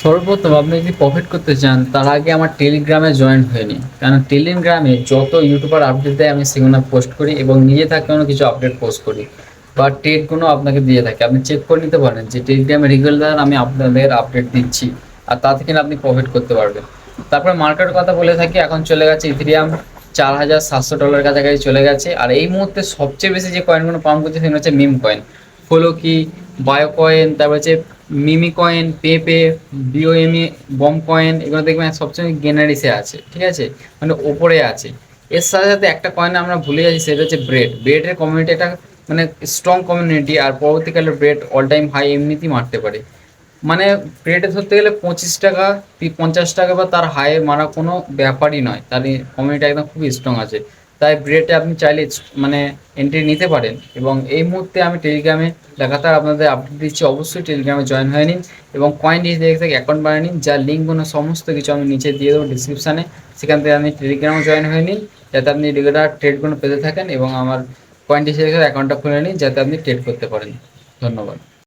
সর্বপ্রথম আপনি যদি প্রফিট করতে চান, তার আগে আমার টেলিগ্রামে জয়েন হয়ে নিন। কারণ টেলিগ্রামে যত ইউটিউবার আপডেট দেয়, আমি সেগুলো পোস্ট করি এবং নিজে থাকেও কিছু আপডেট পোস্ট করি। বা ট্রেডগুলো আপনাকে দিয়ে থাকে। আপনি চেক করে নিতে পারেন যে টেলিগ্রামে রেগুলার আমি আপনাদের আপডেট দিচ্ছি, আর তা থেকে আপনি প্রফিট করতে পারবেন। তারপরে মার্কেট কথা বলে থাকি, এখন চলে গেছে ইথিরিয়াম চার হাজার সাতশো ডলার কাছাকাছি চলে গেছে। আর এই মুহূর্তে সবচেয়ে বেশি যে কয়েনগুলো পাম্প করছে সেগুলো হচ্ছে মিম কয়েন ফলো কি বায়ো কয়েন তারপর হচ্ছে মিমি কয়েন পেপে, বিওএমই বম কয়েন এগুলো দেখবেন সবসময় গেনারিসে আছে, ঠিক আছে? মানে ওপরে আছে। এর সাথে সাথে একটা কয়েন আমরা ভুলে যাচ্ছি, সেটা হচ্ছে ব্রেড ব্রেডের কমিউনিটি একটা মানে স্ট্রং কমিউনিটি আর পরবর্তীকালে ব্রেড অল টাইম হাই এমনিতেই মারতে পারে। মানে ব্রেডে ধরতে গেলে পঁচিশ টাকা পঞ্চাশ টাকা বা তার হাই মারা কোনো ব্যাপারই নয়। তার কমিউনিটি একদম খুবই স্ট্রং আছে। তাই ব্রেডে আপনি চাইলে মানে এন্ট্রি নিতে পারেন। এবং এই মুহূর্তে আমি টেলিগ্রামে লাগাতার আপনাদের আপডেট দিচ্ছি। অবশ্যই টেলিগ্রামে জয়েন হয়ে নিন এবং কয়েন দেখে থেকে অ্যাকাউন্ট বানিয়ে নিন যার লিঙ্কগুলো সমস্ত কিছু আমি নিচে দিয়ে দেবো ডিসক্রিপশানে সেখান থেকে আপনি টেলিগ্রামে জয়েন হয়ে নিন, যাতে আপনি রেগুলার ট্রেডগুলো পেতে থাকেন এবং আমার কয়েন ডিস অ্যাকাউন্টটা খুলে নিন, যাতে আপনি ট্রেড করতে পারেন। ধন্যবাদ।